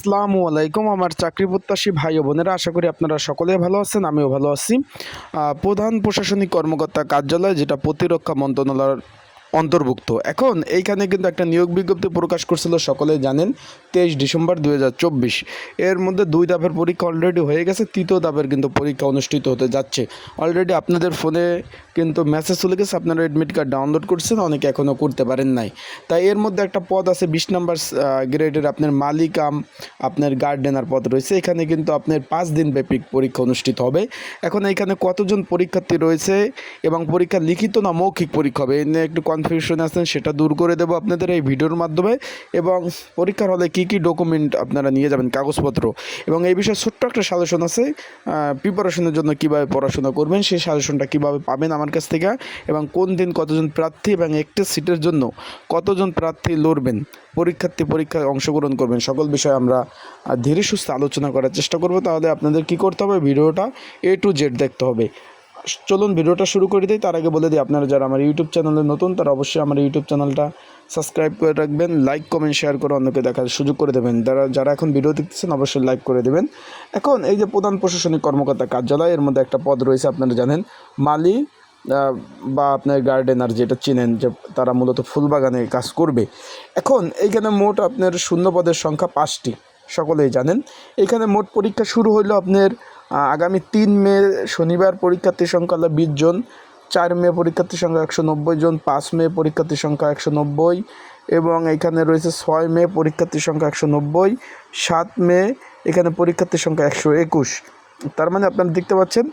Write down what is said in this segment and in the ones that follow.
আসসালামু আলাইকুম আমার চাকরি প্রত্যাশী ভাই ও বোনেরা, আশা করি আপনারা সকলে ভালো আছেন, আমিও ভালো আছি। প্রধান প্রশাসনিক কর্মকর্তা কার্যালয়, যেটা প্রতিরক্ষা মন্ত্রণালয়ের অন্তর্ভুক্ত। এখন এইখানে কিন্তু একটা নিয়োগ বিজ্ঞপ্তি প্রকাশ করছিল, সকলে জানেন, তেইশ ডিসেম্বর দু হাজার চব্বিশ। এর মধ্যে দুই ধাপের পরীক্ষা অলরেডি হয়ে গেছে, তৃতীয় ধাপের কিন্তু পরীক্ষা অনুষ্ঠিত হতে যাচ্ছে। অলরেডি আপনাদের ফোনে কিন্তু মেসেজ চলে গেছে, আপনারা অ্যাডমিট কার্ড ডাউনলোড করছেন, অনেকে এখনও করতে পারেন নাই। তাই এর মধ্যে একটা পদ আছে, বিশ নাম্বার গ্রেডের আপনার মালিকাম, আপনার গার্ডেনার পদ রয়েছে। এখানে কিন্তু আপনার পাঁচ দিন ব্যাপী পরীক্ষা অনুষ্ঠিত হবে। এখন এখানে কতজন পরীক্ষার্থী রয়েছে এবং পরীক্ষা লিখিত না মৌখিক পরীক্ষা হবে? এ নিয়ে একটু কনফিউশন আছেন সেটা দূর করে দেবো আপনাদের এই ভিডিওর মাধ্যমে। এবং পরীক্ষার হলে কী কী ডকুমেন্ট আপনারা নিয়ে যাবেন, কাগজপত্র। এবং এই বিষয়ে ছোট্ট একটা সাজেশন আছে প্রিপারেশনের জন্য কীভাবে পড়াশোনা করবেন, সেই সাজেশনটা কীভাবে পাবেন আমার কাছ থেকে, এবং কোন দিন কতজন প্রার্থী এবং একটি সিটের জন্য কতজন প্রার্থী লড়বেন, পরীক্ষার্থী পরীক্ষায় অংশগ্রহণ করবেন, সকল বিষয়ে আমরা ধীরে সুস্থ আলোচনা করার চেষ্টা করব। তাহলে আপনাদের কি করতে হবে, ভিডিওটা এ টু জেড দেখতে হবে। চলুন ভিডিওটা শুরু করে দিই। তার আগে বলে দিই, আপনারা যারা আমার ইউটিউব চ্যানেলে নতুন, তারা অবশ্যই আমার ইউটিউব চ্যানেলটা সাবস্ক্রাইব করে রাখবেন লাইক কমেন্ট শেয়ার করে অন্যকে দেখার সুযোগ করে দেবেন। যারা যারা এখন ভিডিও দেখতেছেন, অবশ্যই লাইক করে দেবেন। এখন এই যে প্রধান প্রশাসনিক কর্মকর্তা কার্যালয়, এর মধ্যে একটা পদ রয়েছে, আপনারা জানেন। মালি বা আপনার গার্ডেনার যেটা চেনেন, যে তারা মূলত ফুল বাগানে কাজ করবে। এখন এইখানে মোট আপনার শূন্য পদের সংখ্যা পাঁচটি, সকলেই জানেন। এখানে মোট পরীক্ষা শুরু হইল আপনার আগামী তিন মে শনিবার পরীক্ষার্থীর সংখ্যা হলো বিশ জন, চার মে পরীক্ষার্থীর সংখ্যা একশো নব্বই জন, পাঁচ মে পরীক্ষার্থীর সংখ্যা একশো নব্বই এবং এখানে রয়েছে ছয় মে পরীক্ষার্থীর সংখ্যা একশো নব্বই সাত মে এখানে পরীক্ষার্থীর সংখ্যা একশো একুশ। তার মানে আপনারা দেখতে পাচ্ছেন,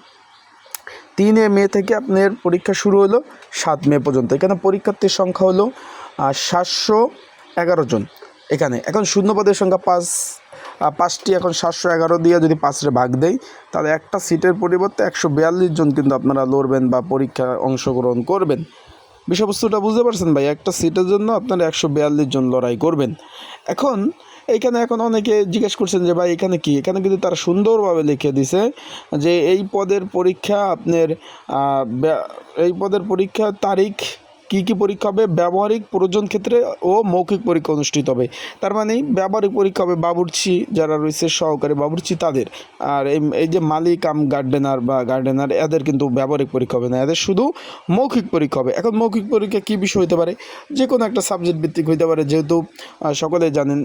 তিনে মে থেকে আপনার পরীক্ষা শুরু হলো সাত মে পর্যন্ত। এখানে পরীক্ষার্থীর সংখ্যা হলো সাতশো এগারো জন। এখানে, এখন শূন্যপদের সংখ্যা পাঁচ পাঁচটি এখন সাতশো এগারো দিয়ে যদি পাঁচরে ভাগ দেই, তাহলে একটা সিটের পরিবর্তে একশো বিয়াল্লিশ জন কিন্তু আপনারা লড়বেন বা পরীক্ষায় অংশগ্রহণ করবেন। বিষয়বস্তুটা বুঝতে পারছেন ভাই? একটা সিটের জন্য আপনারা একশো বিয়াল্লিশ জন লড়াই করবেন। এখন এখানে এখন অনেকে জিজ্ঞেস করছেন যে ভাই, এখানে কি? এখানে কিন্তু তারা সুন্দরভাবে লিখে দিছে যে এই পদের পরীক্ষা আপনার এই পদের পরীক্ষা তারিখ কী কী পরীক্ষা হবে? ব্যবহারিক প্রয়োজন ক্ষেত্রে ও মৌখিক পরীক্ষা অনুষ্ঠিত হবে। তার মানে ব্যবহারিক পরীক্ষা হবে বাবুর্চি, যারা রয়েছে সহকারী বাবুর্চি, তাদের। আর এই যে মালিক, আম গার্ডেনার বা গার্ডেনার এদের কিন্তু ব্যবহারিক পরীক্ষা হবে না। এদের শুধু মৌখিক পরীক্ষা হবে। এখন মৌখিক পরীক্ষা কী বিষয় হতে পারে? যে কোনো একটা সাবজেক্ট ভিত্তিক হইতে পারে। যেহেতু সকলে জানেন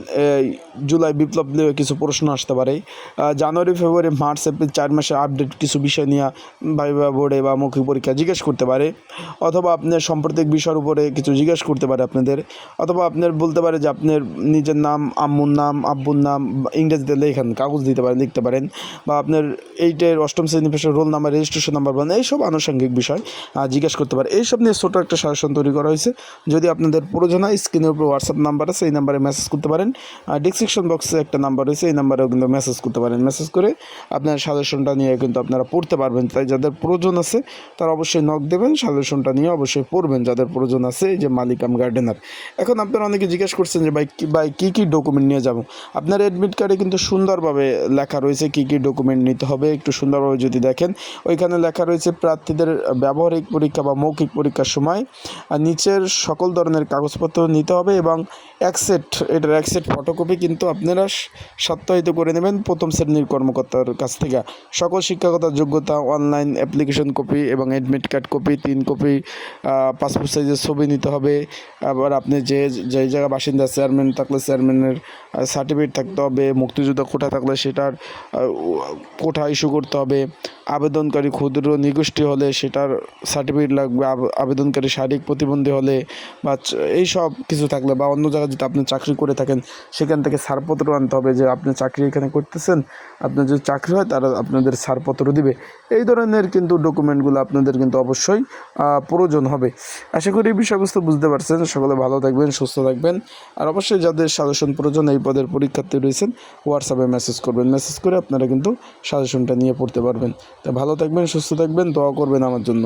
জুলাই বিপ্লব নিয়ে কিছু প্রশ্ন আসতে পারে। জানুয়ারি, ফেব্রুয়ারি, মার্চ, এপ্রিল চার মাসে আপডেট কিছু বিষয় নিয়ে ভাইবা বোর্ডে বা মৌখিক পরীক্ষা জিজ্ঞেস করতে পারে। অথবা আপনার সাম্প্রতিক বিষয়ের উপরে কিছু জিজ্ঞেস করতে পারে আপনাদের, অথবা আপনার বলতে পারে যে আপনার নিজের নাম, আম্মুর নাম, আব্বুর নাম ইংরেজিতে লেখেন, কাগজ দিতে পারেন, লিখতে পারেন, বা আপনার এইটের অষ্টম শ্রেণি পেশার রোল নাম্বার রেজিস্ট্রেশন নাম্বার বলেন, এইসব আনুষঙ্গিক বিষয় জিজ্ঞেস করতে পারে। এইসব নিয়ে ছোটো একটা সাজেশন তৈরি করা হয়েছে। যদি আপনাদের প্রয়োজন হয় স্ক্রিনের উপর হোয়াটসঅ্যাপ নাম্বার আছে, এই নাম্বারে মেসেজ করতে পারেন। ডিসক্রিপশন বক্সে একটা নাম্বার রয়েছে, এই নাম্বারেও কিন্তু মেসেজ করতে পারেন। মেসেজ করে আপনার সাজেশনটা নিয়ে কিন্তু আপনারা পড়তে পারবেন। তাই যাদের প্রয়োজন আছে, তারা অবশ্যই নক দেবেন সাজেশনটা নিয়ে অবশ্যই পড়বেন। যাদের প্রয়োজন আছে যে মালিকাম গার্ডেনার এখন আপনারা অনেকে জিজ্ঞেস করছেন যে ভাই ভাই, কী কী ডকুমেন্ট নিয়ে যাব? আপনার অ্যাডমিট কার্ডে কিন্তু সুন্দরভাবে লেখা রয়েছে কী কী ডকুমেন্ট নিতে হবে, একটু সুন্দরভাবে যদি দেখেন। ওইখানে লেখা রয়েছে প্রার্থীদের ব্যবহারিক পরীক্ষা বা মৌখিক পরীক্ষার সময় নিচের সকল ধরনের কাগজপত্র নিতে হবে এবং এক সেট এটার এক সেট ফটোকপি কিন্তু আপনারা সত্যায়িত করে নেবেন প্রথম শ্রেণির কর্মকর্তার কাছ থেকে। সকল শিক্ষাগত যোগ্যতা অনলাইন অ্যাপ্লিকেশন কপি এবং অ্যাডমিট কার্ড কপি তিন কপি পাসপোর্ট সাইজের ছবি নিতে হবে। আবার আপনি যে যেই জায়গা বাসিন্দা চেয়ারম্যান থাকলে চেয়ারম্যানের সার্টিফিকেট থাকতে হবে, মুক্তিযোদ্ধা কোঠা থাকলে সেটার কোঠা ইস্যু করতে হবে। আবেদনকারী ক্ষুদ্র নিগোষ্ঠী হলে সেটার সার্টিফিকেট লাগবে, আব- আবেদনকারী শারীরিক প্রতিবন্ধী হলে বা এই সব কিছু থাকলে বা অন্য জায়গায় যদি আপনি চাকরি করে থাকেন, সেখান থেকে ছাড়পত্র আনতে হবে যে আপনি চাকরি এখানে করতেছেন, আপনার যদি চাকরি হয় তারা আপনাদের ছাড়পত্র দিবে। এই ধরনের কিন্তু ডকুমেন্টগুলো আপনাদের কিন্তু অবশ্যই প্রয়োজন হবে। আশা করি এই বিষয়বস্তু বুঝতে পারছেন। সকলে ভালো থাকবেন, সুস্থ থাকবেন। আর অবশ্যই যাদের সাজেশন প্রয়োজন এই পদের পরীক্ষার্থী রয়েছেন হোয়াটসঅ্যাপে মেসেজ করবেন। মেসেজ করে আপনারা কিন্তু সাজেশনটা নিয়ে পড়তে পারবেন। তা ভালো থাকবেন সুস্থ থাকবেন দোয়া করবেন আমার জন্য।